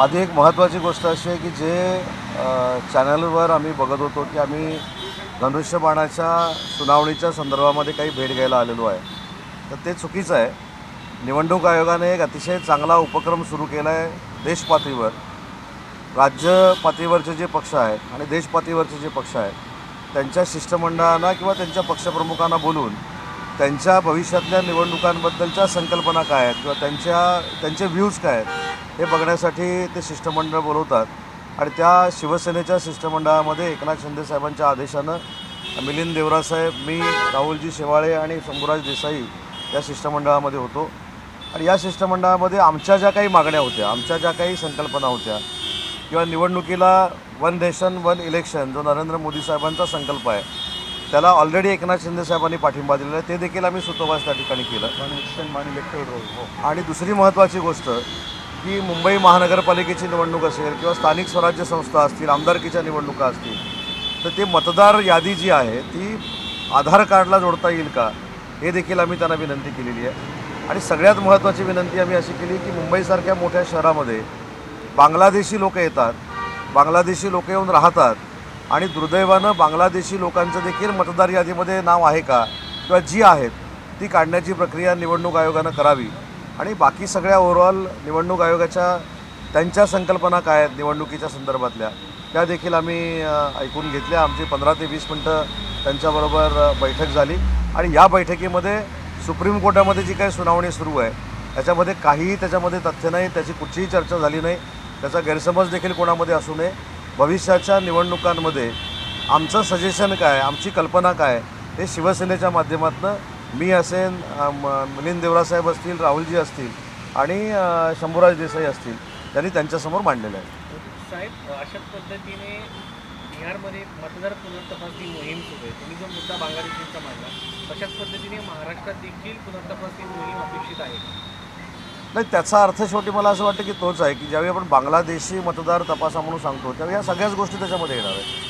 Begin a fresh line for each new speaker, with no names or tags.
आधी एक महत्त्वाची गोष्ट अशी आहे की जे चॅनलवर आम्ही बघत होतो की आम्ही धनुष्यबाणाच्या सुनावणीच्या संदर्भामध्ये काही भेट घ्यायला आलेलो आहे. तर ते चुकीचं आहे. निवडणूक आयोगाने एक अतिशय चांगला उपक्रम सुरू केला आहे देशपातळीवर. राज्य पातळीवरचे जे पक्ष आहेत आणि देशपातळीवरचे जे पक्ष आहेत त्यांच्या शिष्टमंडळांना किंवा त्यांच्या पक्षप्रमुखांना बोलून त्यांच्या भविष्यातल्या निवडणुकांबद्दलच्या संकल्पना काय आहेत किंवा त्यांच्या त्यांचे व्ह्यूज काय आहेत हे बघण्यासाठी ते शिष्टमंडळ बोलवतात. आणि त्या शिवसेनेच्या शिष्टमंडळामध्ये एकनाथ शिंदे साहेबांच्या आदेशानं मिलिंद देवरासाहेब मी राहुलजी शेवाळे आणि शंभूराज देसाई या शिष्टमंडळामध्ये होतो. आणि या शिष्टमंडळामध्ये आमच्या ज्या काही मागण्या होत्या आमच्या ज्या काही संकल्पना होत्या किंवा निवडणुकीला वन नेशन वन इलेक्शन जो नरेंद्र मोदी साहेबांचा संकल्प आहे त्याला ऑलरेडी एकनाथ शिंदे साहेबांनी पाठिंबा दिलेला आहे. ते देखील आम्ही सुतोवाच त्या ठिकाणी केलं.
वन वन हो.
आणि दुसरी महत्त्वाची गोष्ट की मुंबई महानगरपालिकेची निवडणूक असेल किंवा स्थानिक स्वराज्य संस्था असतील आमदारकीच्या निवडणुका असतील तर ते मतदार यादी जी आहे ती आधार कार्डला जोडता येईल का? हे देखील आम्ही त्यांना विनंती केलेली आहे. आणि सगळ्यात महत्त्वाची विनंती आम्ही अशी केली की मुंबईसारख्या मोठ्या शहरामध्ये बांगलादेशी लोक येतात बांगलादेशी लोक येऊन राहतात आणि दुर्दैवानं बांगलादेशी लोकांचं देखील मतदार यादीमध्ये नाव आहे का? किंवा जी आहेत ती काढण्याची प्रक्रिया निवडणूक आयोगानं करावी. आणि बाकी सगळ्या ओव्हरऑल निवडणूक आयोगाच्या त्यांच्या संकल्पना काय आहेत निवडणुकीच्या संदर्भातल्या त्या देखील आम्ही ऐकून घेतल्या. आमची पंधरा ते वीस मिनटं त्यांच्याबरोबर बैठक झाली. आणि या बैठकीमध्ये सुप्रीम कोर्टामध्ये जी काही सुनावणी सुरू आहे त्याच्यामध्ये काहीही त्याच्यामध्ये तथ्य नाही त्याची कुठचीही चर्चा झाली नाही. त्याचा गैरसमज देखील कोणामध्ये असू नये. भविष्याच्या निवडणुकांमध्ये आमचं सजेशन काय आमची कल्पना काय हे शिवसेनेच्या माध्यमातून मी असेन मिलिंद देवरासाहेब असतील राहुलजी असतील आणि शंभूराज देसाई असतील त्यांनी त्यांच्यासमोर मांडलेलं आहे.
साहेब अशाच पद्धतीने बिहारमध्ये मतदार पुनर्तपासणी मोहीम सुरू आहे. तुम्ही जो मुद्दा बांगलादेशींचा मांडला तशाच पद्धतीने महाराष्ट्रात देखील पुनर्तपासणी मोहीम अपेक्षित आहे.
नाही त्याचा अर्थ शेवटी मला असं वाटतं की तोच आहे की ज्यावेळी आपण बांगलादेशी मतदार तपासा म्हणून सांगतो त्यावेळी या सगळ्याच गोष्टी त्याच्यामध्ये येणार आहेत.